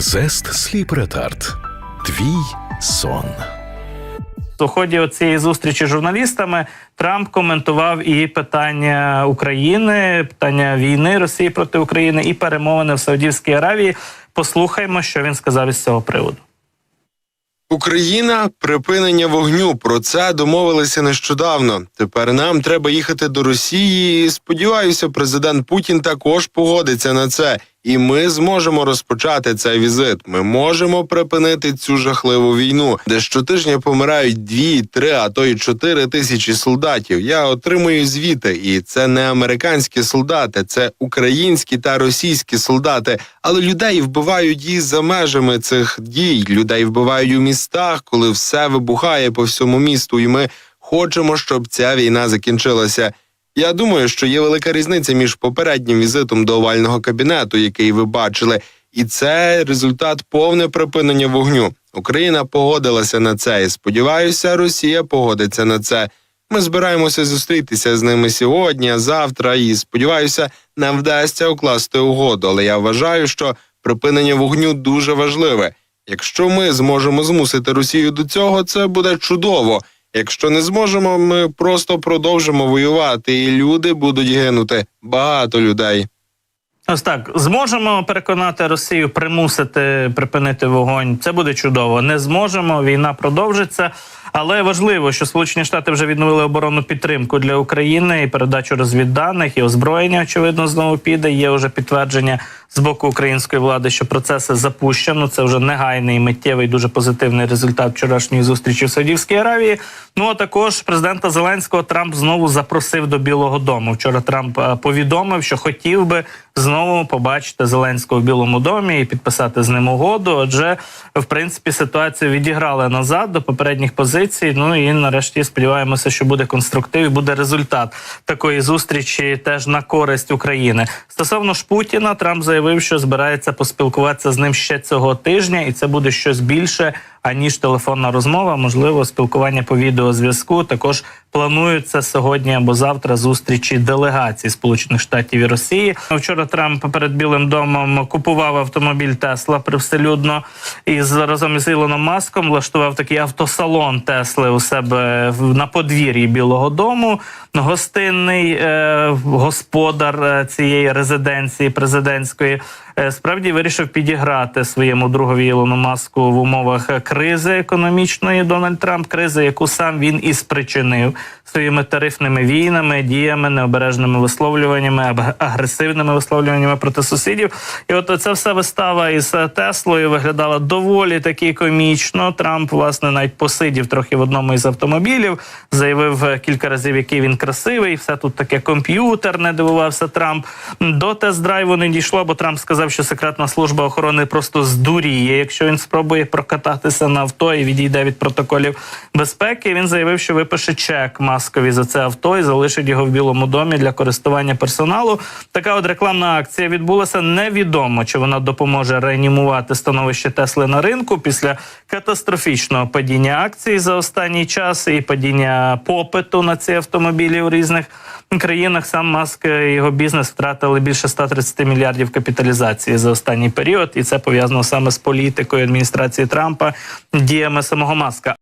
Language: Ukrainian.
Зест Сліп Ретард. Твій сон. У ході цієї зустрічі з журналістами Трамп коментував і питання України, питання війни Росії проти України, і перемовини в Саудівській Аравії. Послухаймо, що він сказав із цього приводу. Україна припинення вогню. Про це домовилися нещодавно. Тепер нам треба їхати до Росії. і, Сподіваюся, президент Путін також погодиться на це, і ми зможемо розпочати цей візит. Ми можемо припинити цю жахливу війну, де щотижня помирають дві, три, а то й чотири тисячі солдатів. Я отримую звіти, і це не американські солдати, це українські та російські солдати. Але людей вбивають і за межами цих дій. Людей вбивають у містах, коли все вибухає по всьому місту, і ми хочемо, щоб ця війна закінчилася. Я думаю, що є велика різниця між попереднім візитом до овального кабінету, який ви бачили, і це результат повне припинення вогню. Україна погодилася на це. і Сподіваюся, Росія погодиться на це. Ми збираємося зустрітися з ними сьогодні, завтра, і сподіваюся, нам вдасться укласти угоду. Але я вважаю, що припинення вогню дуже важливе. Якщо ми зможемо змусити Росію до цього, це буде чудово. Якщо не зможемо, ми просто продовжимо воювати, і люди будуть гинути. Багато людей. Ось так зможемо переконати Росію примусити припинити вогонь. Це буде чудово. Не зможемо. Війна продовжиться. Але важливо, що Сполучені Штати вже відновили оборонну підтримку для України і передачу розвідданих і озброєння. Очевидно, знову піде. Є вже підтвердження з боку української влади, що процеси запущено. Це вже негайний миттєвий, дуже позитивний результат вчорашньої зустрічі в Саудівській Аравії. Ну а також президента Зеленського Трамп знову запросив до Білого Дому. Вчора Трамп е, повідомив, що хотів би знову побачити Зеленського в Білому домі і підписати з ним угоду. Отже, в принципі, ситуацію відіграли назад до попередніх позицій. Ну і нарешті сподіваємося, що буде конструктив і буде результат такої зустрічі теж на користь України. Стосовно ж Путіна, Трамп заявив, що збирається поспілкуватися з ним ще цього тижня, і це буде щось більше аніж телефонна розмова. Можливо, спілкування по відеозв'язку. Також плануються сьогодні або завтра зустрічі делегацій Сполучених Штатів і Росії. Вчора Трамп перед Білим домом купував автомобіль Тесла привселюдно і разом із Ілоном Маском влаштував такий автосалон Тесли у себе на подвір'ї Білого Дому. Гостинний е, господар е, цієї резиденції президентської е, справді вирішив підіграти своєму другові Ілону Маску в умовах кризи економічної Дональд Трамп, кризи, яку сам він і спричинив своїми тарифними війнами, діями, необережними висловлюваннями, агресивними висловлюваннями проти сусідів. І от ця вся вистава із е, Теслою виглядала доволі таки комічно. Трамп власне навіть посидів трохи в одному із автомобілів, заявив е, кілька разів, який він красивий. Все тут таке комп'ютерне, дивувався Трамп. До тест-драйву не дійшло, бо Трамп сказав, що секретна служба охорони просто здуріє, якщо він спробує прокататися на авто і відійде від протоколів безпеки. Він заявив, що випише чек маскові за це авто і залишить його в Білому домі для користування персоналу. Така от рекламна акція відбулася. Невідомо, чи вона допоможе реанімувати становище Тесли на ринку після катастрофічного падіння акцій за останній час і падіння попиту на ці автомобілі у різних країнах. Сам Маск і його бізнес втратили більше 130 мільярдів капіталізації за останній період, і це пов'язано саме з політикою адміністрації Трампа, діями самого Маска.